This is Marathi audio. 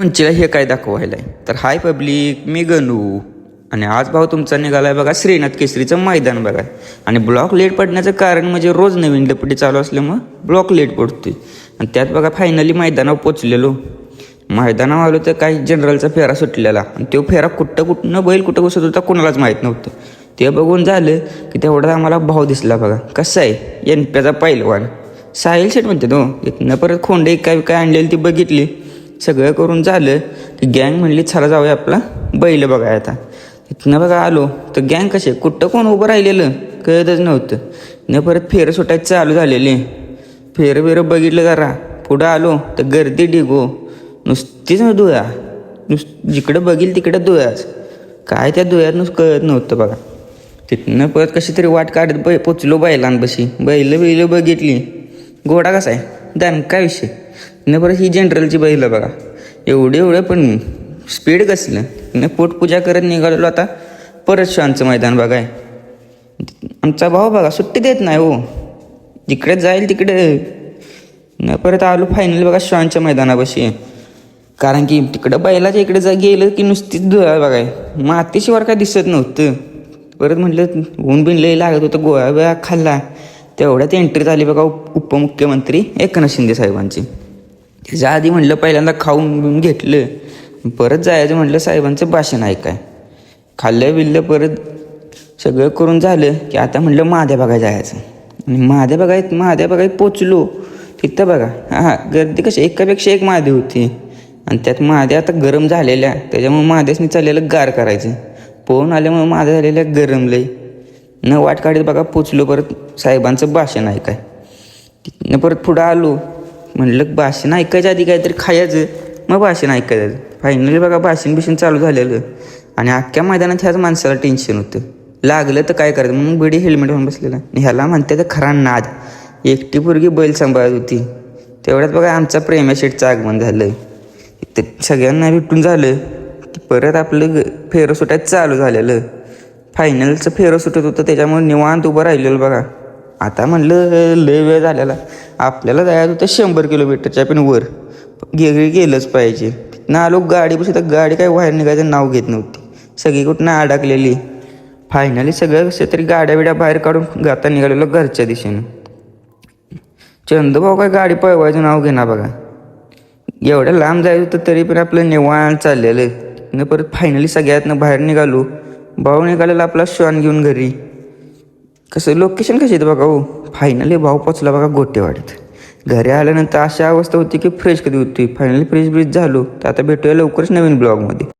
म्हणजे हे काय दाखवायलाय तर हाय पब्लिक मी गणू. आणि आज भाऊ तुमचा निघालाय बघा श्रीनाथ केसरीचं मैदान बघा. आणि ब्लॉक लेट पडण्याचं कारण म्हणजे रोज नवीन लपटी चालू असल्यामुळं ब्लॉक लेट पडतोय. आणि त्यात बघा फायनली मैदानावर पोचलेलो. मैदानावर आलो तर काही जनरलचा फेरा सुटलेला. आणि तो फेरा कुठं कुठनं बैल कुठं बसत होता कोणालाच माहीत नव्हतं. ते बघून झालं की तेवढा आम्हाला भाव दिसला बघा. कसं आहे? एनप्याचा पैलवान. साहिल शेट म्हणते तो इथनं परत खोंडे काय काय आणलेली ती बघितली? सगळं करून झालं की गँग म्हणली चला जाऊया आपला बैल बघाय आता. इथनं बघा आलो. तर गँग कसे कुठं कोण उभं राहिलेलं कळतच नव्हतं. न परत फेरं सुटायचं चालू झालेले. फेरं फेरं बघितलं जरा. पुढं आलो तर गर्दी डिगो नुसतीच ना दुया नुस जिकडं बघील तिकडं दुयाच काय त्या दुयात नुस कळत नव्हतं बघा. तिथनं परत कशी तरी वाट काढत बै पोचलो बैलांपाशी. बैल बैल बघितली. घोडा कसा आहे? दणका विषय? न परत ही जनरलची बैलं बघा. एवढे एवढं पण स्पीड कसलं न? पोटपूजा करत निघालेलो आता. परत शांचं मैदान बघाय. आमचा भाऊ बघा सुट्टी देत नाही हो. जिकडे जाईल तिकडे. न परत आलो फायनल बघा श्वानच्या मैदानापाशी. कारण की तिकडं बैलाच्या इकडे जा गेलं की नुसतीच धुळा बघाय. मातीशिवाय काय दिसत नव्हतं. परत म्हटलं ऊन बिन लई लागत होतं गोळा बिळा खाल्ला. तेवढ्यात एंट्री झाली बघा उपमुख्यमंत्री एकनाथ शिंदे साहेबांची. त्याच्या आधी म्हटलं पहिल्यांदा खाऊन बिऊन घेतलं. परत जायचं म्हटलं साहेबांचं भाषण ऐकाय. खाल्लं बिल्लं परत सगळं करून झालं की आता म्हटलं महाद्या बघा जायचं. आणि महाद्या बघायत महाद्या बघायत पोचलो. तिथं बघा. हा गर्दी कशी? एकापेक्षा एक महादेव होती. आणि त्यात महाद्या आता गरम झालेल्या. त्याच्यामुळे महाद्यासनी चाललेलं गार करायचं. पोहून आल्यामुळे महाद्या झालेल्या लई. न वाट काढत बघा पोचलो परत साहेबांचं भाषण ऐकाय. तिथनं परत पुढं आलो. म्हणलं भाषण ऐकायच्या आधी काहीतरी खायचं. मग भाषण ऐकायचं. फायनली बघा भाषण बिषण चालू झालेलं. आणि अख्ख्या मैदानात ह्याच माणसाला टेन्शन होतं. लागलं तर काय करायचं? म्हणून बिडी हेल्मेट होऊन बसलेला. आणि ह्याला म्हणते तर खरा नाद. एकटी पोरगी बैल सांभाळत होती. तेवढ्यात बघा आमचा प्रेमा शेटचं आगमन झालं. ते सगळ्यांना भेटून झालं. की परत आपलं ग- फेरं सुटायचं चालू झालेलं. फायनलचं फेरं सुटत होतं त्याच्यामुळे निवांत उभं राहिलेलं बघा. आता म्हणलं लय वेळ झालेला. आपल्याला जायचं होतं शंभर किलोमीटरच्या पण वर. गेगळी गेलंच पाहिजे. ना आलो गाडी बसली तर गाडी काय बाहेर निघायचं नाव घेत नव्हती. सगळी कुठनं अडकलेली. फायनली सगळं कसं तरी गाड्या बिड्या बाहेर काढून गाता निघालेलो घरच्या दिशेनं. चंदभाऊ काय गाडी पळवायचं नाव घेणार बघा. एवढ्या लांब जायचं होतं तरी पण आपलं निवाण चाललेलं. न परत फायनली सगळ्यातनं बाहेर निघालो. भाऊ निघालेला आपला श्वान घेऊन घरी. कसं लोकेशन कशी येतं बघा हो फायनली भाऊ पोचला बघा गोटेवाडीत. घरी आल्यानंतर अशी अवस्था होती की फ्रेश कधी होती फायनली फ्रेश ब्रिज झालो. तर आता भेटूया लवकरच नवीन ब्लॉगमध्ये